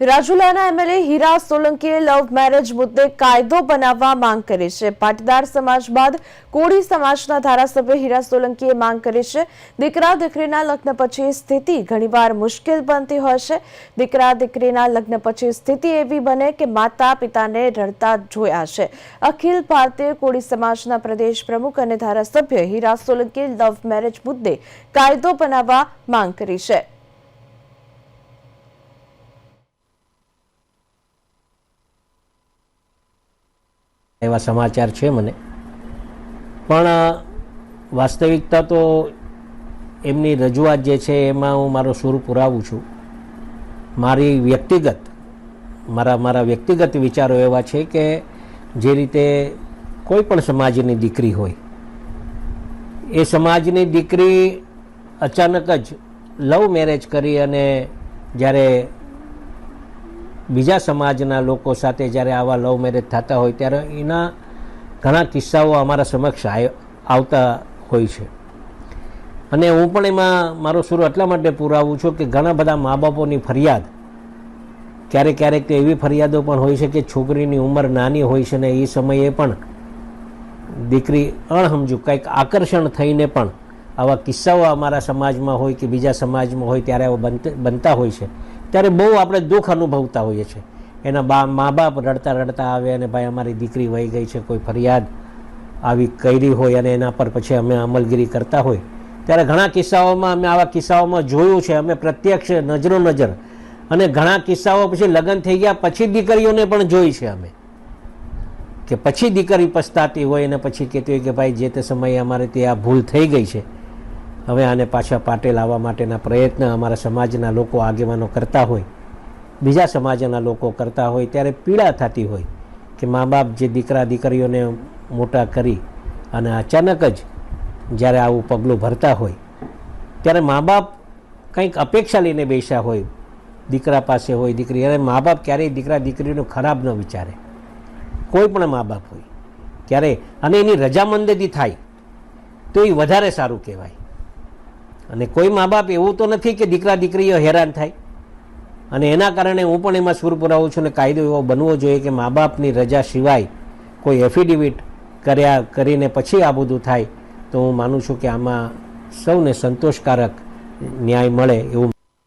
રાજુલાના MLA હીરા સોલંકીએ love marriage મુદ્દે કાયદો બનાવવા માંગ કરી છે. પાટીદાર સમાજ બાદ કોળી સમાજના ધારાસભ્ય હીરા સોલંકીએ માંગ કરી છે. દીકરા દીકરીના લગ્ન પછી સ્થિતિ ઘણીવાર મુશ્કેલ બનતી હોય છે. દીકરા દીકરીના લગ્ન પછી સ્થિતિ એવી બને કે માતા પિતાને રડતા જોયા છે. અખિલ ભારતીય કોળી સમાજના પ્રદેશ પ્રમુખ અને ધારાસભ્ય હીરા સોલંકીએ લવ મેરેજ મુદ્દે કાયદો બનાવવા માંગ કરી છે. એવા સમાચાર છે મને. પણ વાસ્તવિકતા તો એમની રજૂઆત જે છે એમાં હું મારો સૂર પુરાવું છું. મારી વ્યક્તિગત, મારા મારા વ્યક્તિગત વિચારો એવા છે કે જે રીતે કોઈ પણ સમાજની દીકરી હોય, એ સમાજની દીકરી અચાનક જ લવ મેરેજ કરી અને જ્યારે બીજા સમાજના લોકો સાથે જ્યારે આવા લવ મેરેજ થતા હોય ત્યારે એના ઘણા કિસ્સાઓ અમારા સમક્ષ આવતા હોય છે. અને હું પણ એમાં મારો સુર એટલા માટે પુરાવું છું કે ઘણા બધા મા બાપોની ફરિયાદ, ક્યારેક ક્યારેક તો એવી ફરિયાદો પણ હોય છે કે છોકરીની ઉંમર નાની હોય છે ને એ સમયે પણ દીકરી અણહમજુ કંઈક આકર્ષણ થઈને પણ આવા કિસ્સાઓ અમારા સમાજમાં હોય કે બીજા સમાજમાં હોય ત્યારે આવા બનતા હોય છે. ત્યારે બહુ આપણે દુઃખ અનુભવતા હોઈએ છીએ. એના બા મા બાપ રડતા રડતા આવે અને ભાઈ અમારી દીકરી વહી ગઈ છે, કોઈ ફરિયાદ આવી કરી હોય અને એના પર પછી અમે અમલગીરી કરતા હોય. ત્યારે ઘણા કિસ્સાઓમાં અમે આવા કિસ્સાઓમાં જોયું છે, અમે પ્રત્યક્ષ નજરો નજર. અને ઘણા કિસ્સાઓ પછી લગ્ન થઈ ગયા, પછી દીકરીઓને પણ જોઈ છે અમે. કે પછી દીકરી પછતાતી હોય અને પછી કહેતી હોય કે ભાઈ જે તે સમયે અમારે તે આ ભૂલ થઈ ગઈ છે. હવે આને પાછા પાટે લાવવા માટેના પ્રયત્ન અમારા સમાજના લોકો આગેવાનો કરતા હોય, બીજા સમાજના લોકો કરતા હોય, ત્યારે પીડા થતી હોય કે મા બાપ જે દીકરા દીકરીઓને મોટા કરી અને અચાનક જ જ્યારે આવું પગલું ભરતા હોય, ત્યારે મા બાપ કંઈક અપેક્ષા લઈને બેસ્યા હોય, દીકરા પાસે હોય, દીકરી અને મા બાપ ક્યારેય દીકરા દીકરીનું ખરાબ ન વિચારે. કોઈ પણ મા બાપ હોય ત્યારે અને એની રજામંદથી થાય, તો એ વધારે સારું કહેવાય. અને કોઈ મા બાપ એવું તો નથી કે દીકરા દીકરીઓ હેરાન થાય. અને એના કારણે હું પણ એમાં સુર પુરાવું છું અને કાયદો એવો બનવો જોઈએ કે મા બાપની રજા સિવાય કોઈ એફિડેવિટ કર્યા કરીને પછી આ બધું થાય, તો હું માનું છું કે આમાં સૌને સંતોષકારક ન્યાય મળે એવું